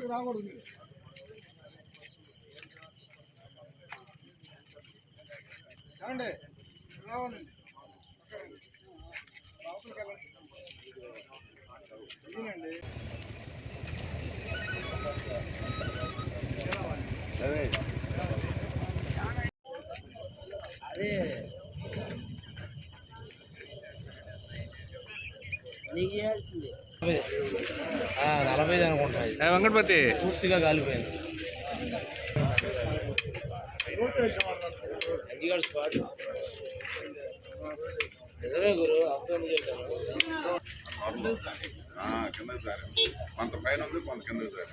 లోపలికి రాకూడదు మీరు. రండి రావాలండి. లోపలికి వెళ్ళండి. ఇదేనండి నలభై అనుకుంటా. ఇది. వెంకటపతి. పూర్తిగా కాలిపోయింది అజ్జిగాడు స్పాట్. నిజమే గురు అర్థం సార్. కొంత పైన ఉంది కొంత కిందకి సార్.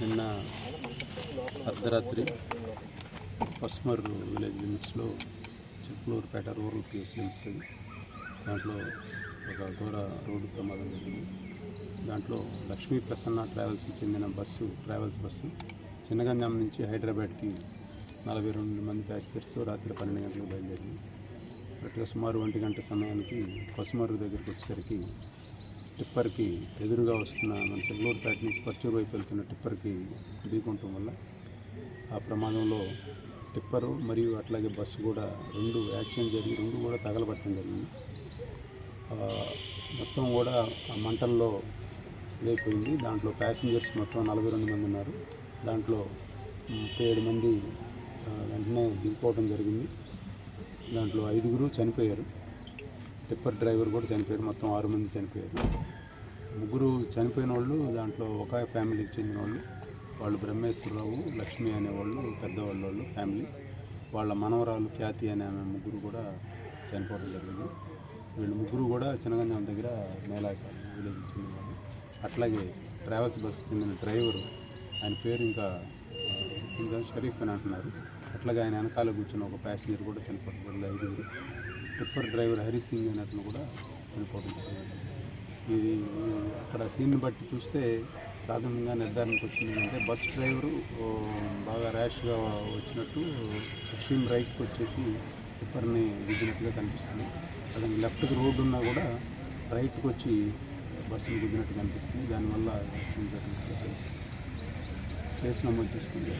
నిన్న అర్ధరాత్రి పస్మర్ విలేజ్ లిమిట్స్లో చిక్లూరుపేట రూరల్ పిఎస్ లిమిట్స్ అది దాంట్లో ఒక ఘోర రోడ్డు ప్రమాదం జరిగింది. దాంట్లో లక్ష్మీ ప్రసన్న ట్రావెల్స్కి చెందిన బస్సు ట్రావెల్స్ బస్సు చిన్నగంజాం నుంచి హైదరాబాద్కి నలభై రెండు మంది ప్యాసింజర్స్తో రాత్రి పన్నెండు గంటలకు బయలుదేరింది. కరెక్ట్గా సుమారు ఒంటి గంట సమయానికి పసుమరు దగ్గరికి వచ్చేసరికి టిప్పర్కి ఎదురుగా వస్తున్న మన చెల్లూరుపేట నుంచి పర్చూరు వైపు వెళ్తున్న టిప్పర్కి ఢీకొనటం వల్ల ఆ ప్రమాదంలో టిప్పరు మరియు అట్లాగే బస్సు కూడా రెండు యాక్సిడెంట్ జరిగి రెండు కూడా తగలబట్టడం జరిగింది. మొత్తం కూడా ఆ మంటల్లో ఇదైపోయింది దాంట్లో ప్యాసింజర్స్ మొత్తం నలభై రెండు మంది ఉన్నారు. దాంట్లో ముప్పై ఏడు మంది వెంటనే దిగిపోవడం జరిగింది. దాంట్లో ఐదుగురు చనిపోయారు. టిప్పర్ డ్రైవర్ కూడా చనిపోయారు మొత్తం ఆరు మంది చనిపోయారు. ముగ్గురు చనిపోయిన వాళ్ళు దాంట్లో ఒక ఫ్యామిలీకి చెందిన వాళ్ళు వాళ్ళు బ్రహ్మేశ్వరరావు లక్ష్మి అనేవాళ్ళు పెద్దవాళ్ళ వాళ్ళు ఫ్యామిలీ. వాళ్ళ మనవరాలు ఖ్యాతి అనే ఆమె ముగ్గురు కూడా చనిపోవడం జరిగింది. వీళ్ళు ముగ్గురు కూడా చినగంజాం దగ్గర మేలాకాలం విలేజ్ చెందిన వాళ్ళు అట్లాగే ట్రావెల్స్ బస్సు చెందిన డ్రైవరు ఆయన పేరు ఇంకా ఇంకా షరీఫ్ అని అంటున్నారు. అట్లాగే ఆయన వెనకాల కూర్చున్న ఒక ప్యాసింజర్ కూడా చనిపోవడం జరిగింది. ఐదుగురు. టిప్పర్ డ్రైవర్ హరి సింగ్ అనే అతను కూడా చనిపోవడం ఇది అక్కడ సీన్ బట్టి చూస్తే ప్రాథమికంగా నిర్ధారణకు వచ్చింది ఏంటంటే బస్ డ్రైవరు బాగా ర్యాష్గా వచ్చినట్టు ఎక్స్ట్రీమ్ రైట్కి వచ్చేసి టిప్పర్ని దిగినట్టుగా కనిపిస్తుంది. అతనికి లెఫ్ట్కి రోడ్డు ఉన్నా కూడా రైట్కి వచ్చి బస్సును దిగినట్టు కనిపిస్తుంది. దానివల్ల యాక్సిడెంట్ జరిగినట్టు కేసు నమోదు చేసుకుంటే